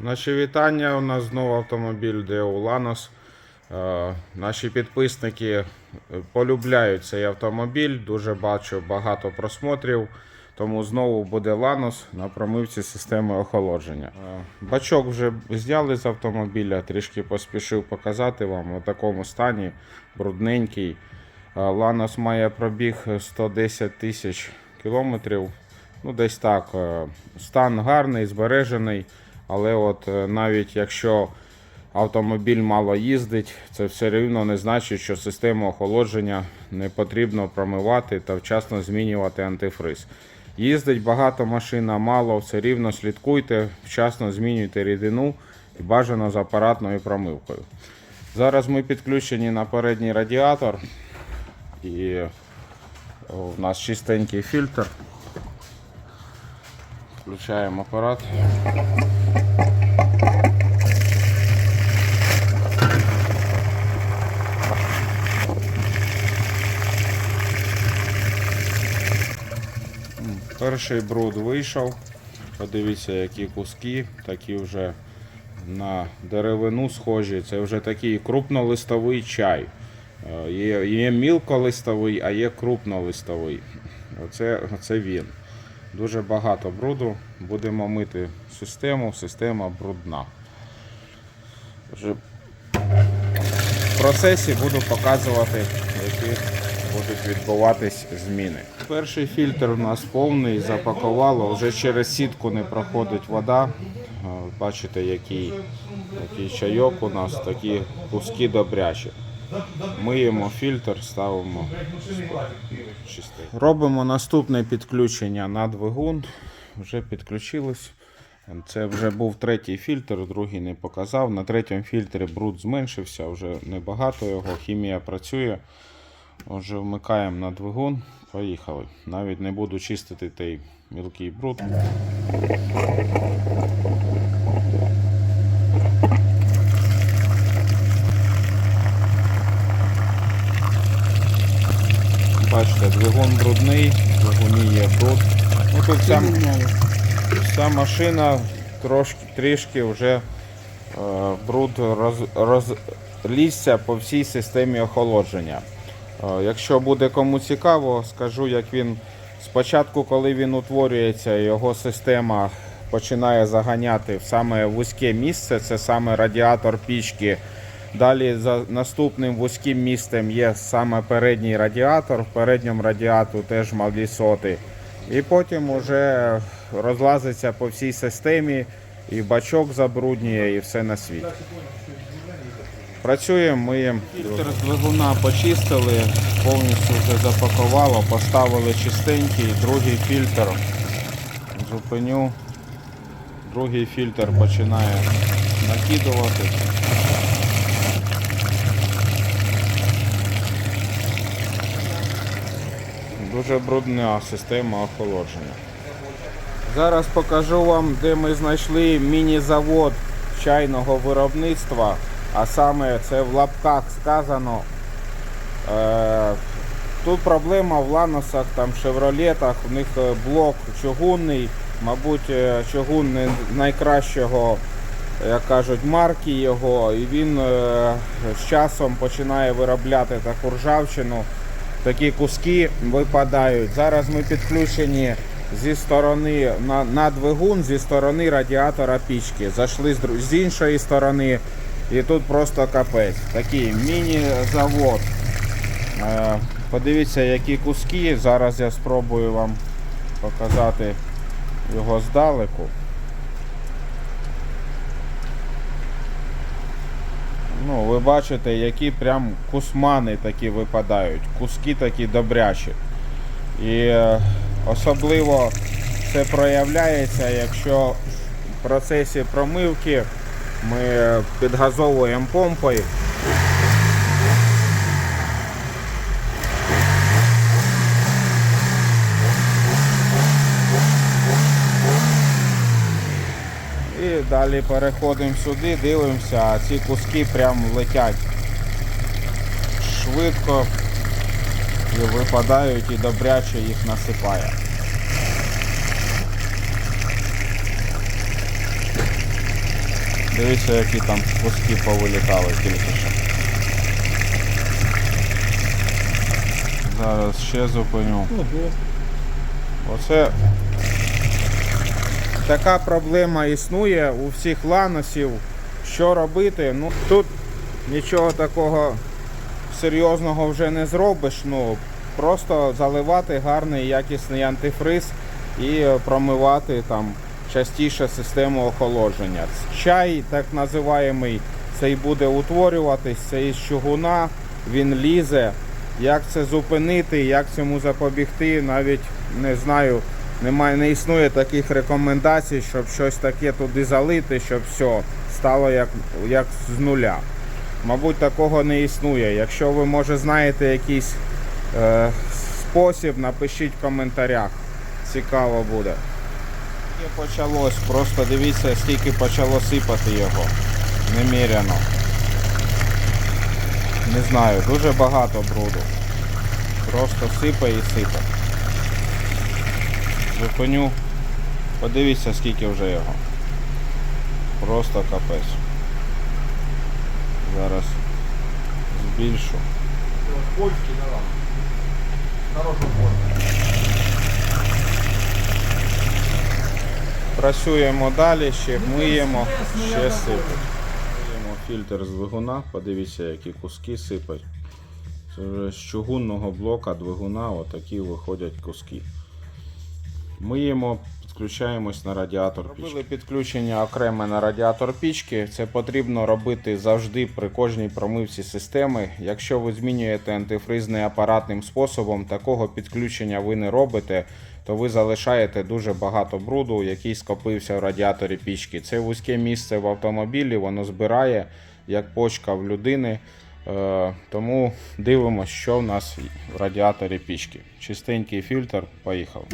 Наші вітання. У нас знову автомобіль Deo Lanos. Е, Наші підписники е, полюбляють цей автомобіль. Дуже бачу багато просмотрів. Тому знову буде Lanos на промивці системи охолодження. Е, Бачок вже зняли з автомобіля, трішки поспішив показати вам у такому стані, брудненький. Lanos має пробіг 110 тисяч кілометрів. Ну, десь так. Стан гарний, збережений. Але от е, навіть якщо автомобіль мало їздить, це все рівно не значить, що систему охолодження не потрібно промивати та вчасно змінювати антифриз. Їздить багато машин, а мало, все рівно слідкуйте, вчасно змінюйте рідину і бажано з апаратною промивкою. Зараз ми підключені на передній радіатор і у нас чистенький фільтр. Включаємо апарат. Перший бруд вийшов. Подивіться, які куски, такі вже на деревину схожі. Це вже такий крупнолистовий чай. Е, Є, є мілколистовий, а є крупнолистовий. Оце, оце він. Дуже багато бруду. Будемо мити систему, система брудна. В процесі буду показувати, які будуть відбуватись зміни. Перший фільтр у нас повний, запакувало, вже через сітку не проходить вода. Е, Бачите, який, який чайок у нас, такі куски добрячі. Миємо фільтр, ставимо чистий. Робимо наступне підключення на двигун. Вже підключилось. Це вже був третій фільтр, другий не показав. На третьому фільтрі бруд зменшився, вже небагато його, хімія працює. Отже, вмикаємо на двигун. Поїхали. Навіть не буду чистити той мілкий бруд. Бачите, двигун брудний, двигуні є бруд. Ну, тут вся, вся машина трошки, трішки вже е, бруд роз, по всій системі охолодження. Е, якщо буде кому цікаво, скажу, як він спочатку, коли він утворюється, його система починає заганяти в саме вузьке місце, це саме радіатор пічки. Далі за наступним вузьким місцем є саме передній радіатор. В передньому радіатору теж малі соти. І потім вже розлазиться по всій системі, і бачок забруднює, і все на світі. Працюємо, миємо. Фільтр з двигуна почистили, повністю вже запакувало, поставили чистенький, другий фільтр. Зупиню. Другий фільтр починає накидувати. Дуже брудна система охолодження. Зараз покажу вам, де ми знайшли міні-завод чайного виробництва, а саме це в лапках сказано. Е, тут проблема в ланосах, там шевролетах, у них е, блок чугунний, мабуть, е, чугун не найкращого, як кажуть, марки його, і він е, з часом починає виробляти таку ржавчину такі куски випадають. Зараз ми підключені зі сторони на, на двигун, зі сторони радіатора пічки. Зайшли з, з іншої сторони і тут просто капець. Такий міні-завод. Е, подивіться, які куски. Зараз я спробую вам показати його здалеку. Ну, ви бачите, які прям кусмани такі випадають, куски такі добрячі. І е, особливо це проявляється, якщо в процесі промивки ми підгазовуємо помпою. І далі переходимо сюди, дивимося, а ці куски прям летять швидко і випадають і добряче їх насипає. Дивіться, які там куски повилітали тільки що. Зараз ще зупиню. Оце така проблема існує у всіх ланосів. Що робити? Ну тут нічого такого серйозного вже не зробиш. Ну просто заливати гарний якісний антифриз і промивати там частіше систему охолодження. Чай, так називаємий, цей буде утворюватись, це із чугуна, він лізе. Як це зупинити, як цьому запобігти, навіть не знаю. Немає, не існує таких рекомендацій, щоб щось таке туди залити, щоб все стало як, як з нуля. Мабуть, такого не існує. Якщо ви, може, знаєте якийсь е, спосіб, напишіть в коментарях. Цікаво буде. І почалось, просто дивіться, скільки почало сипати його. Неміряно. Не знаю, дуже багато бруду. Просто сипе і сипе. Зупиню. Подивіться, скільки вже його. Просто капець. Зараз збільшу. Польський давав. Хорошу форму. Працюємо далі, ще миємо, ще сипать. Миємо фільтр з двигуна, подивіться, які куски сипать. З чугунного блока двигуна отакі виходять куски. Миємо, підключаємось на радіатор пічки. Робили підключення окреме на радіатор пічки. Це потрібно робити завжди при кожній промивці системи. Якщо ви змінюєте антифризний апаратним способом, такого підключення ви не робите, то ви залишаєте дуже багато бруду, який скопився в радіаторі пічки. Це вузьке місце в автомобілі, воно збирає як почка в людини. Е, Тому дивимося, що в нас в радіаторі пічки. Чистенький фільтр, поїхав.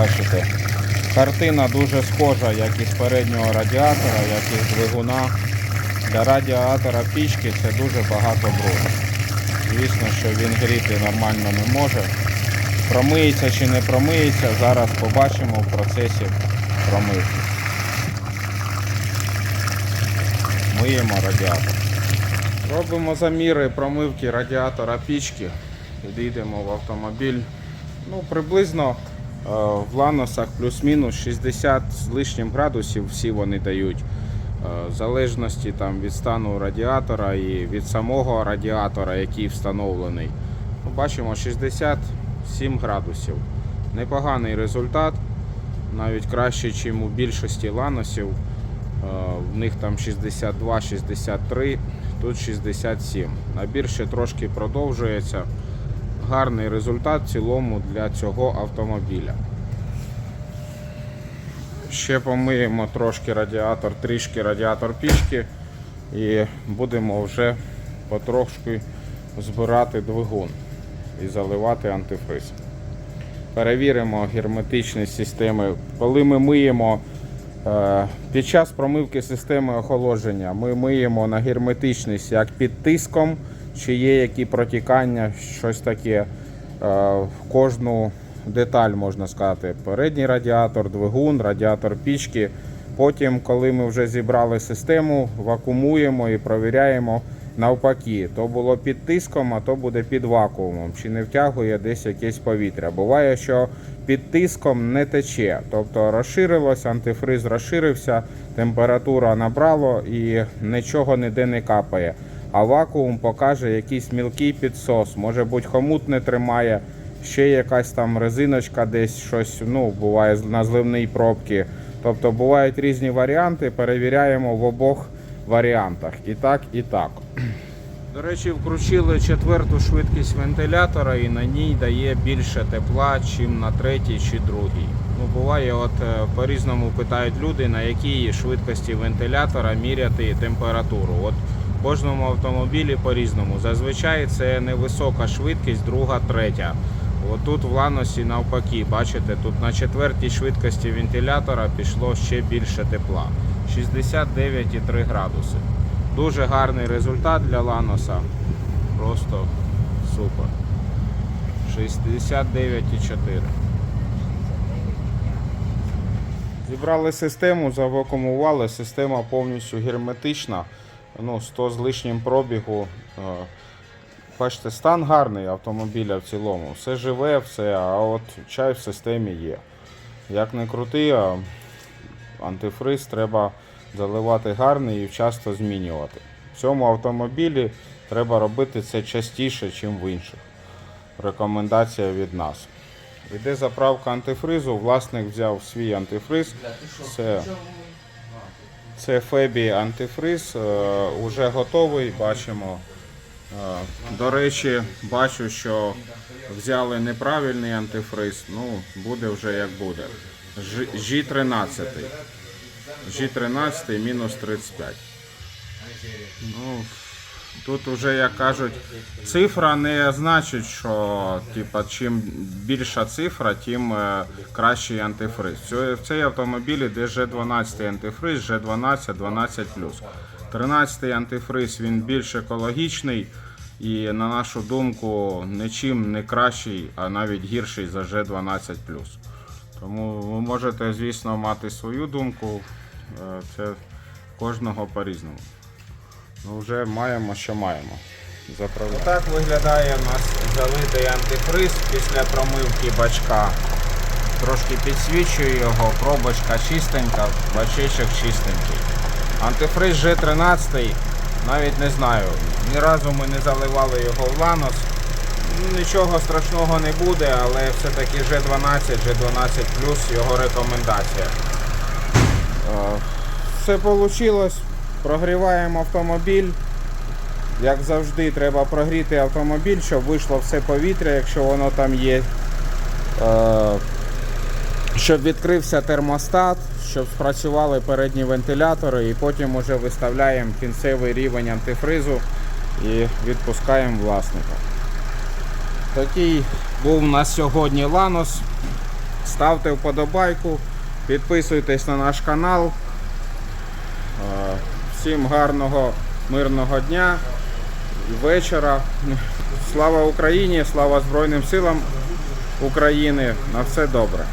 Бачите, картина дуже схожа, як із переднього радіатора, як із двигуна. Для радіатора пічки це дуже багато бруду. Звісно, що він гріти нормально не може. Промиється чи не промиється, зараз побачимо в процесі промивки. Миємо радіатор. Робимо заміри промивки радіатора пічки. Підійдемо в автомобіль. Ну, приблизно в ланосах плюс-мінус 60 з лишнім градусів всі вони дають. Е, В залежності там, від стану радіатора і від самого радіатора, який встановлений. Ну, Бачимо 67 градусів. Непоганий результат, навіть краще, ніж у більшості ланосів. Е, В них там 62-63, тут 67. Набір ще трошки продовжується. Гарний результат в цілому для цього автомобіля. Ще помиємо трошки радіатор, трішки радіатор пічки і будемо вже потрошки збирати двигун і заливати антифриз. Перевіримо герметичність системи. Коли ми миємо е, під час промивки системи охолодження, ми миємо на герметичність як під тиском, чи є які протікання, щось таке. Е, в кожну деталь можна сказати. Передній радіатор, двигун, радіатор пічки. Потім, коли ми вже зібрали систему, вакуумуємо і провіряємо навпаки. То було під тиском, а то буде під вакуумом. Чи не втягує десь якесь повітря. Буває, що під тиском не тече. Тобто розширилось, антифриз розширився, температура набрало і нічого ніде не капає. А вакуум покаже якийсь мілкий підсос. Може бути хомут не тримає, ще якась там резиночка десь щось, ну, буває на зливній пробці. Тобто бувають різні варіанти, перевіряємо в обох варіантах. І так, і так. До речі, вкручили четверту швидкість вентилятора і на ній дає більше тепла, ніж на третій чи другій. Ну, буває, от е, по-різному питають люди, на якій швидкості вентилятора міряти температуру. От в кожному автомобілі по-різному. Зазвичай це невисока швидкість, друга, третя. Отут в ланосі навпаки, бачите, тут на четвертій швидкості вентилятора пішло ще більше тепла. 69,3 градуси. Дуже гарний результат для ланоса. Просто супер. 69,4. Зібрали систему, завакумували. Система повністю герметична. Ну, 100 з лишнім пробігу. Е, Бачите, стан гарний автомобіля в цілому. Все живе, все, а от чай в системі є. Як не крути, а антифриз треба заливати гарний і часто змінювати. В цьому автомобілі треба робити це частіше, ніж в інших. Рекомендація від нас. Іде заправка антифризу, власник взяв свій антифриз. Це, це Фебі антифриз, вже уже готовий, бачимо. Е, До речі, бачу, що взяли неправильний антифриз. Ну, буде вже як буде. Ж- G13. G13 мінус 35. Ну, тут уже, як кажуть, цифра не значить, що типа, чим більша цифра, тим е, кращий антифриз. В цей автомобіль іде G12 антифриз, G12, 12 13-й антифриз він більш екологічний і, на нашу думку, нічим не кращий, а навіть гірший за G12 Тому ви можете, звісно, мати свою думку. Е, Це кожного по-різному. Ну, вже маємо, що маємо. Заправляємо. Отак виглядає у нас залитий антифриз після промивки бачка. Трошки підсвічую його, пробочка чистенька, бачечок чистенький. Антифриз G13, навіть не знаю, ні разу ми не заливали його в ланос. Нічого страшного не буде, але все-таки G12, G12 його рекомендація. Е, Все вийшло. Прогріваємо автомобіль. Як завжди, треба прогріти автомобіль, щоб вийшло все повітря, якщо воно там є. Е, Щоб відкрився термостат, щоб спрацювали передні вентилятори, і потім вже виставляємо кінцевий рівень антифризу і відпускаємо власника. Такий був у нас сьогодні Ланос. Ставте вподобайку, підписуйтесь на наш канал. Всім гарного, мирного дня вечора. Слава Україні, слава Збройним силам України. На все добре.